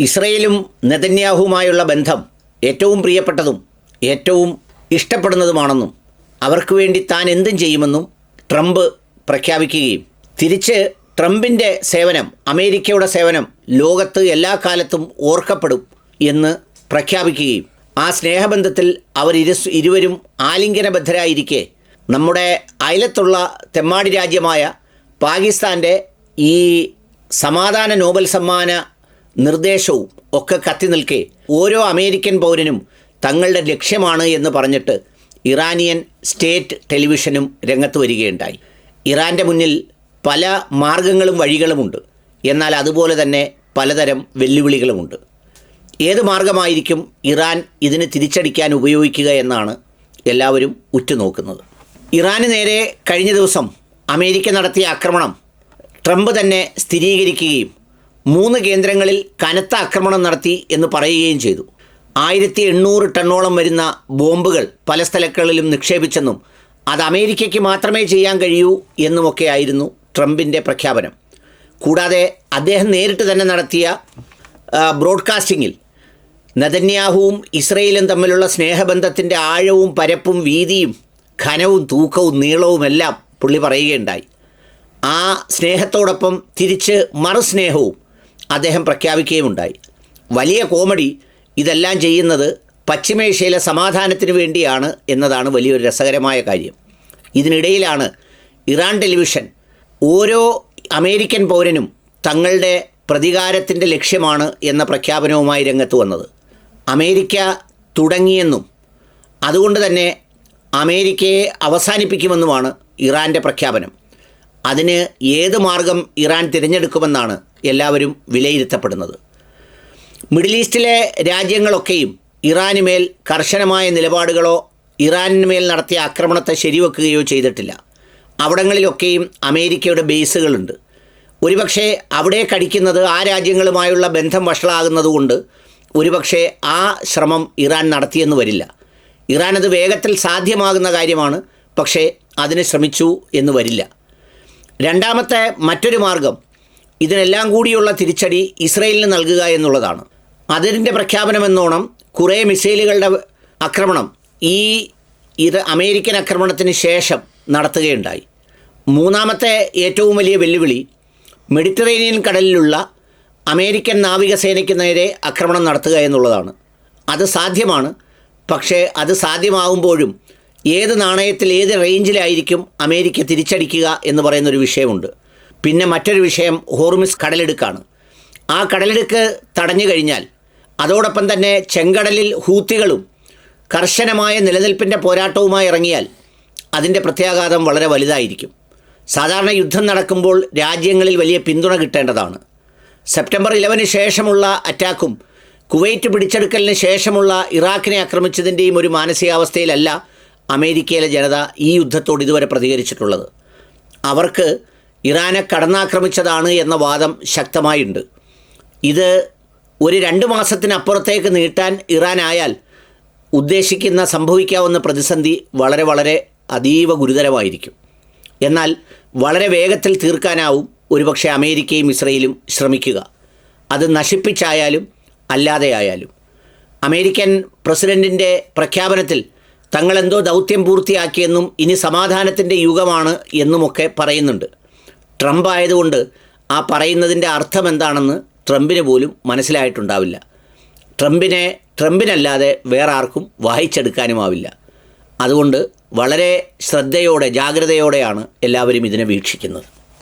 ഇസ്രയേലും നെതന്യാഹുവുമായുള്ള ബന്ധം ഏറ്റവും പ്രിയപ്പെട്ടതും ഏറ്റവും ഇഷ്ടപ്പെടുന്നതുമാണെന്നും അവർക്ക് വേണ്ടി താൻ എന്തും ചെയ്യുമെന്നും ട്രംപ് പ്രഖ്യാപിക്കുകയും. തിരിച്ച് ട്രംപിന്റെ സേവനം അമേരിക്കയുടെ സേവനം ലോകത്ത് എല്ലാ കാലത്തും ഓർക്കപ്പെടും എന്ന് പ്രഖ്യാപിക്കുകയും. ആ സ്നേഹബന്ധത്തിൽ അവർ ഇരു ഇരുവരും ആലിംഗനബദ്ധരായിരിക്കെ. നമ്മുടെ അയലത്തുള്ള തെമ്മാടി രാജ്യമായ പാകിസ്ഥാന്റെ ഈ സമാധാന നോബൽ സമ്മാന നിർദ്ദേശവും ഒക്കെ കത്തി നിൽക്കെ ഓരോ അമേരിക്കൻ പൗരനും തങ്ങളുടെ ലക്ഷ്യമാണ് എന്ന് പറഞ്ഞിട്ട് ഇറാനിയൻ സ്റ്റേറ്റ് ടെലിവിഷനും രംഗത്ത് വരികയുണ്ടായി. ഇറാന്റെ മുന്നിൽ പല മാർഗങ്ങളും വഴികളുമുണ്ട്. എന്നാൽ അതുപോലെ തന്നെ പലതരം വെല്ലുവിളികളുമുണ്ട്. ഏത് മാർഗമായിരിക്കും ഇറാൻ ഇതിന് തിരിച്ചടിക്കാൻ ഉപയോഗിക്കുക എന്നാണ് എല്ലാവരും ഉറ്റുനോക്കുന്നത്. ഇറാന് നേരെ കഴിഞ്ഞ ദിവസം അമേരിക്ക നടത്തിയ ആക്രമണം ട്രംപ് തന്നെ സ്ഥിരീകരിക്കുകയും മൂന്ന് കേന്ദ്രങ്ങളിൽ കനത്ത ആക്രമണം നടത്തി എന്ന് പറയുകയും ചെയ്തു. ആയിരത്തി എണ്ണൂറ് ടണ്ണോളം വരുന്ന ബോംബുകൾ പല സ്ഥലങ്ങളിലും നിക്ഷേപിച്ചെന്നും അത് അമേരിക്കയ്ക്ക് മാത്രമേ ചെയ്യാൻ കഴിയൂ എന്നുമൊക്കെയായിരുന്നു ട്രംപിന്റെ പ്രഖ്യാപനം. കൂടാതെ അദ്ദേഹം നേരിട്ട് തന്നെ നടത്തിയ ബ്രോഡ്കാസ്റ്റിങ്ങിൽ നെതന്യാഹുവും ഇസ്രയേലും തമ്മിലുള്ള സ്നേഹബന്ധത്തിന്റെ ആഴവും പരപ്പും വീതിയും ഘനവും തൂക്കവും നീളവുമെല്ലാം പുള്ളി പറയുകയുണ്ടായി. ആ സ്നേഹത്തോടൊപ്പം തിരിച്ച് മറുസ്നേഹവും അദ്ദേഹം പ്രഖ്യാപിക്കുകയുമുണ്ടായി. വലിയ കോമഡി ഇതെല്ലാം ചെയ്യുന്നത് പശ്ചിമേഷ്യയിലെ സമാധാനത്തിന് വേണ്ടിയാണ് എന്നതാണ് വലിയൊരു രസകരമായ കാര്യം. ഇതിനിടയിലാണ് ഇറാൻ ടെലിവിഷൻ ഓരോ അമേരിക്കൻ പൗരനും തങ്ങളുടെ പ്രതികാരത്തിന്റെ ലക്ഷ്യമാണ് എന്ന പ്രഖ്യാപനവുമായി രംഗത്ത് വന്നത്. അമേരിക്ക തുടങ്ങിയെന്നും അതുകൊണ്ട് തന്നെ അമേരിക്കയെ അവസാനിപ്പിക്കുമെന്നുമാണ് ഇറാന്റെ പ്രഖ്യാപനം. അതിന് ഏത് മാർഗം ഇറാൻ തിരഞ്ഞെടുക്കുമെന്നാണ് എല്ലാവരും വിലയിരുത്തപ്പെടുന്നത്. മിഡിൽ ഈസ്റ്റിലെ രാജ്യങ്ങളൊക്കെയും ഇറാനുമേൽ കർശനമായ നിലപാടുകളോ ഇറാനിന്മേൽ നടത്തിയ ആക്രമണത്തെ ശരിവെക്കുകയോ ചെയ്തിട്ടില്ല. അവിടങ്ങളിലൊക്കെയും അമേരിക്കയുടെ ബേസുകളുണ്ട്. ഒരുപക്ഷെ അവിടെ കടിക്കുന്നത് ആ രാജ്യങ്ങളുമായുള്ള ബന്ധം വഷളാകുന്നതുകൊണ്ട് ഒരുപക്ഷെ ആ ശ്രമം ഇറാൻ നടത്തിയെന്ന് വരില്ല. ഇറാൻ അത് വേഗത്തിൽ സാധ്യമാകുന്ന കാര്യമാണ് പക്ഷേ അതിന് ശ്രമിച്ചു എന്ന് വരില്ല. രണ്ടാമത്തെ മറ്റൊരു മാർഗം ഇതിനെല്ലാം കൂടിയുള്ള തിരിച്ചടി ഇസ്രയേലിന് നൽകുക എന്നുള്ളതാണ്. അതിന്റെ പ്രഖ്യാപനമെന്നോണം കുറേ മിസൈലുകളുടെ ആക്രമണം ഈ ഇത് അമേരിക്കൻ ആക്രമണത്തിന് ശേഷം നടത്തുകയുണ്ടായി. മൂന്നാമത്തെ ഏറ്റവും വലിയ വെല്ലുവിളി മെഡിറ്ററേനിയൻ കടലിലുള്ള അമേരിക്കൻ നാവികസേനയ്ക്ക് നേരെ ആക്രമണം നടത്തുക എന്നുള്ളതാണ്. അത് സാധ്യമാണ്. പക്ഷേ അത് സാധ്യമാകുമ്പോഴും ഏത് നാണയത്തിൽ ഏത് റേഞ്ചിലായിരിക്കും അമേരിക്ക തിരിച്ചടിക്കുക എന്ന് പറയുന്ന ഒരു വിഷയമുണ്ട്. പിന്നെ മറ്റൊരു വിഷയം ഹോർമിസ് കടലെടുക്കാണ്. ആ കടലെടുക്ക് തടഞ്ഞു കഴിഞ്ഞാൽ അതോടൊപ്പം തന്നെ ചെങ്കടലിൽ ഹൂത്തികളും കർശനമായ നിലനിൽപ്പിന്റെ പോരാട്ടവുമായി ഇറങ്ങിയാൽ അതിന്റെ പ്രത്യാഘാതം വളരെ വലുതായിരിക്കും. സാധാരണ യുദ്ധം നടക്കുമ്പോൾ രാജ്യങ്ങളിൽ വലിയ പിന്തുണ കിട്ടേണ്ടതാണ്. സെപ്റ്റംബർ ഇലവന് ശേഷമുള്ള അറ്റാക്കും കുവൈറ്റ് പിടിച്ചെടുക്കലിന് ശേഷമുള്ള ഇറാഖിനെ ആക്രമിച്ചതിന്റെയും ഒരു മാനസികാവസ്ഥയിലല്ല അമേരിക്കയിലെ ജനത ഈ യുദ്ധത്തോട് ഇതുവരെ പ്രതികരിച്ചിട്ടുള്ളത്. അവർക്ക് ഇറാനെ കടന്നാക്രമിച്ചതാണ് എന്ന വാദം ശക്തമായുണ്ട്. ഇത് ഒരു രണ്ട് മാസത്തിനപ്പുറത്തേക്ക് നീട്ടാൻ ഇറാനായാൽ ഉദ്ദേശിക്കുന്ന സംഭവിക്കാവുന്ന പ്രതിസന്ധി വളരെ വളരെ അതീവ ഗുരുതരമായിരിക്കും. എന്നാൽ വളരെ വേഗത്തിൽ തീർക്കാനാവും ഒരുപക്ഷെ അമേരിക്കയും ഇസ്രയേലും ശ്രമിക്കുക. അത് നശിപ്പിച്ചായാലും അല്ലാതെയായാലും. അമേരിക്കൻ പ്രസിഡന്റിന്റെ പ്രഖ്യാപനത്തിൽ തങ്ങളെന്തോ ദൗത്യം പൂർത്തിയാക്കിയെന്നും ഇനി സമാധാനത്തിന്റെ യുഗമാണ് എന്നുമൊക്കെ പറയുന്നുണ്ട്. ട്രംപ് ആയതുകൊണ്ട് ആ പറയുന്നതിന്റെ അർത്ഥം എന്താണെന്ന് ട്രംപിന് പോലും മനസ്സിലായിട്ടുണ്ടാവില്ല. ട്രംപിനെ ട്രംപിനല്ലാതെ വേറെ ആർക്കും വായിച്ചെടുക്കാനുമാവില്ല അതുകൊണ്ട് വളരെ ശ്രദ്ധയോടെ ജാഗ്രതയോടെയാണ് എല്ലാവരും ഇതിനെ വീക്ഷിക്കുന്നത്.